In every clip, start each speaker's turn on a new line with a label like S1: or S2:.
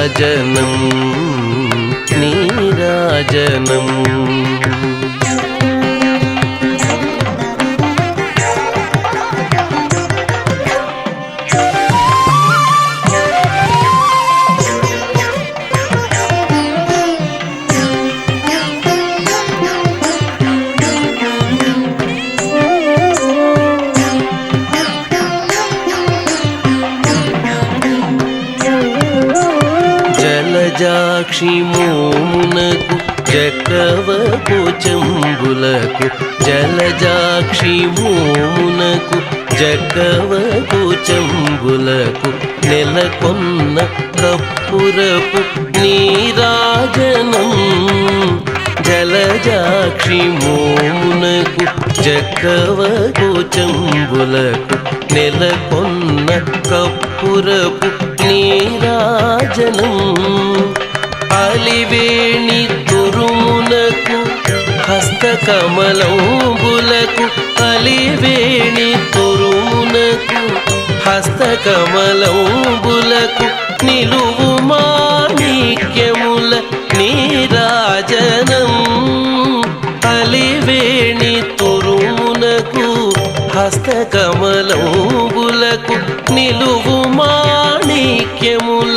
S1: నీరాజనం నీరాజనం సాక్షి మోమునకు జకవపు చెంబులకు జలజాక్షి మోమునకు జకవపు చెంబులకు నెలకొన్న కప్పురపు నీరాజనం. జలజాక్షి మోమునకు జక్కవకు చెంబులకు నెలకొన్న కప్పురపు నీరాజనం. కాలివేణి తురుమునకు హస్తకమలంబులకు కలివేణి తురుమునకు హస్తకమలంబులకు నిలువు మాణిక్యముల నీరాజనం. కలివేణి తురుమునకు హస్తకమలంబులకు నిలువు మాణిక్యముల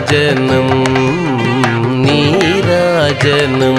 S1: నీరాజనం నీరాజనం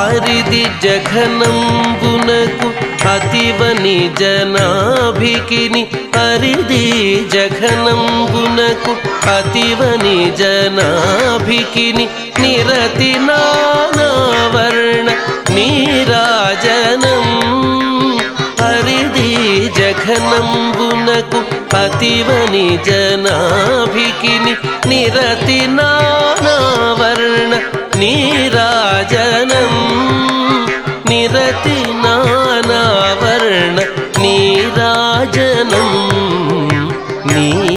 S1: అరిది జఘనంబునకు అతివని జనాభికిని అరిది జఘనంబునకు అతివని జనాభికిని నిరతి నానావర్ణ నీరాజనం. హరిది జఘనంబునకు అతివని జనాభికిని నిరతి నానావర్ణ నీరాజనం. నిరతి